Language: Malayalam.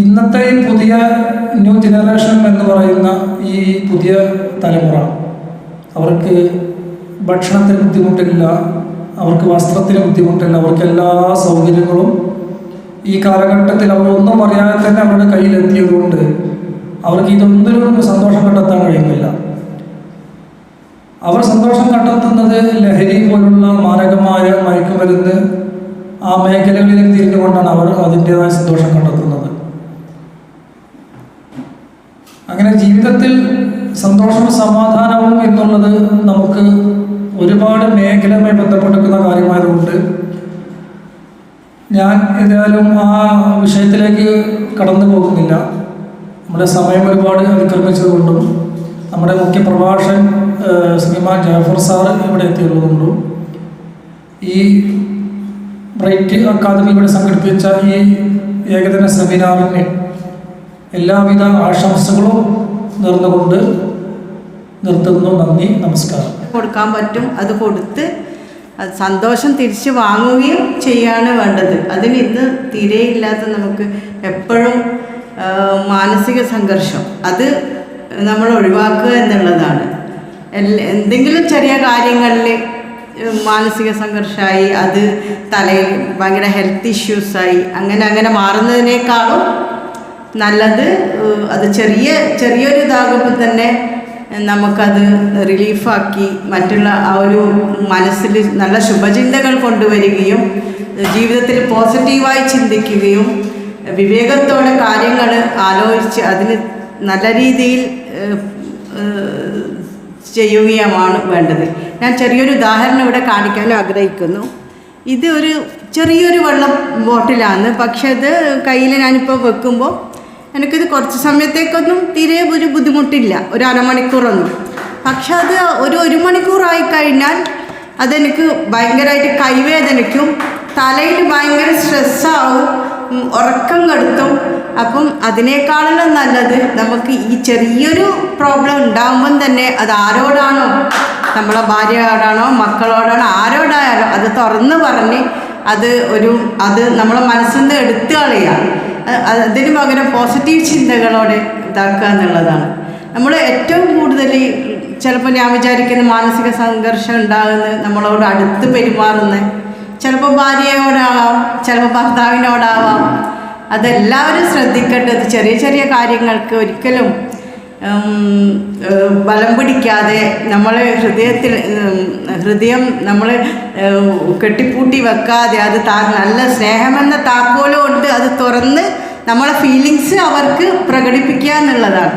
ഇന്നത്തെ പുതിയ ന്യൂ ജനറേഷൻ എന്ന് പറയുന്ന ഈ പുതിയ തലമുറ അവർക്ക് ഭക്ഷണത്തിന് ബുദ്ധിമുട്ടില്ല അവർക്ക് വസ്ത്രത്തിന് ബുദ്ധിമുട്ടില്ല അവർക്ക് എല്ലാ സൗകര്യങ്ങളും ഈ കാലഘട്ടത്തിൽ അവർ ഒന്നും അറിയാതെ തന്നെ അവരുടെ കയ്യിലെത്തിയതുകൊണ്ട് അവർക്ക് ഇതൊന്നിലും സന്തോഷം കണ്ടെത്താൻ കഴിയുന്നില്ല. അവർ സന്തോഷം കണ്ടെത്തുന്നത് ലഹരി പോലുള്ള മാരകമായ മയക്കുമരുന്ന് ആ മേഖലകളിലേക്ക് തിരിഞ്ഞുകൊണ്ടാണ് അവർ അതിന്റെതായ സന്തോഷം കണ്ടെത്തുന്നത്. അങ്ങനെ ജീവിതത്തിൽ സന്തോഷവും സമാധാനവും എന്നുള്ളത് നമുക്ക് ഒരുപാട് മേഖലയുമായി ബന്ധപ്പെട്ടിരിക്കുന്ന കാര്യമായതുകൊണ്ട് ഞാൻ ഏതായാലും ആ വിഷയത്തിലേക്ക് കടന്നു പോകുന്നില്ല. നമ്മുടെ സമയം ഒരുപാട് അതിക്രമിച്ചതുകൊണ്ടും നമ്മുടെ മുഖ്യ പ്രഭാഷകൻ ശ്രീമാൻ ജാഫർ സാർ ഇവിടെ എത്തിയുള്ളതുകൊണ്ടും ഈ ബ്രൈറ്റ് അക്കാദമി ഇവിടെ സംഘടിപ്പിച്ച ഈ ഏകദിന സെമിനാറിന് എല്ലാവിധ ആശംസകളും നേർന്നുകൊണ്ട് നിർത്തുന്നു. നന്ദി നമസ്കാരം. കൊടുക്കാൻ പറ്റും. അത് കൊടുത്ത് സന്തോഷം തിരിച്ചു വാങ്ങുകയും ചെയ്യാണ് വേണ്ടത്. അതിന് ഇന്ന് തീരെയില്ലാത്ത നമുക്ക് എപ്പോഴും മാനസിക സംഘർഷം. അത് നമ്മൾ ഒഴിവാക്കുക എന്നുള്ളതാണ്. എന്തെങ്കിലും ചെറിയ കാര്യങ്ങളിൽ മാനസിക സംഘർഷമായി അത് തലയിൽ ഭയങ്കര ഹെൽത്ത് ഇഷ്യൂസായി അങ്ങനെ അങ്ങനെ മാറുന്നതിനേക്കാളും നല്ലത് അത് ചെറിയ ചെറിയൊരു ഇതാകുമ്പോൾ തന്നെ നമുക്കത് റിലീഫാക്കി മറ്റുള്ള ആ ഒരു മനസ്സിൽ നല്ല ശുഭചിന്തകൾ കൊണ്ടുവരികയും ജീവിതത്തിൽ പോസിറ്റീവായി ചിന്തിക്കുകയും വിവേകത്തോടെ കാര്യങ്ങൾ ആലോചിച്ച് അതിന് നല്ല രീതിയിൽ ചെയ്യുകയുമാണ് വേണ്ടത്. ഞാൻ ചെറിയൊരു ഉദാഹരണം ഇവിടെ കാണിക്കാൻ ആഗ്രഹിക്കുന്നു. ഇത് ഒരു ചെറിയൊരു വെള്ളം ബോട്ടിലാണ്. പക്ഷെ അത് കയ്യിൽ ഞാനിപ്പോൾ വെക്കുമ്പോൾ എനിക്കിത് കുറച്ച് സമയത്തേക്കൊന്നും തീരെ ഒരു ബുദ്ധിമുട്ടില്ല. ഒരു അരമണിക്കൂറൊന്നും. പക്ഷെ അത് ഒരു ഒരു മണിക്കൂറായി കഴിഞ്ഞാൽ അതെനിക്ക് ഭയങ്കരമായിട്ട് കൈവേദനയ്ക്കും തലയിൽ ഭയങ്കര സ്ട്രെസ്സാവും ഉറക്കം കെടുത്തും. അപ്പം അതിനേക്കാളും നല്ലത് നമുക്ക് ഈ ചെറിയൊരു പ്രോബ്ലം ഉണ്ടാകുമ്പം തന്നെ അത് ആരോടാണോ നമ്മളെ ഭാര്യയോടാണോ മക്കളോടാണോ ആരോടായാലും അത് തുറന്ന് പറഞ്ഞ് അത് ഒരു അത് നമ്മളെ മനസ്സിൽ നിന്ന് എടുത്തു കളയുക. അതിന് പകരം പോസിറ്റീവ് ചിന്തകളോടെ ഇതാക്കുക എന്നുള്ളതാണ്. നമ്മൾ ഏറ്റവും കൂടുതൽ ചിലപ്പോൾ ഞാൻ വിചാരിക്കുന്ന മാനസിക സംഘർഷം ഉണ്ടാകുന്നത് നമ്മളോട് അടുത്ത് പെരുമാറുന്ന ചിലപ്പോൾ ഭാര്യയോടാവാം ചിലപ്പോൾ ഭർത്താവിനോടാവാം അതെല്ലാവരും ശ്രദ്ധിക്കേണ്ടത് ചെറിയ ചെറിയ കാര്യങ്ങൾക്ക് ഒരിക്കലും ബലം പിടിക്കാതെ നമ്മളെ ഹൃദയത്തിൽ ഹൃദയം നമ്മൾ കെട്ടിപ്പൂട്ടി വെക്കാതെ അത് താ നല്ല സ്നേഹമെന്ന താക്കോലും ഉണ്ട് അത് തുറന്ന് നമ്മളെ ഫീലിങ്സ് അവർക്ക് പ്രകടിപ്പിക്കുക എന്നുള്ളതാണ്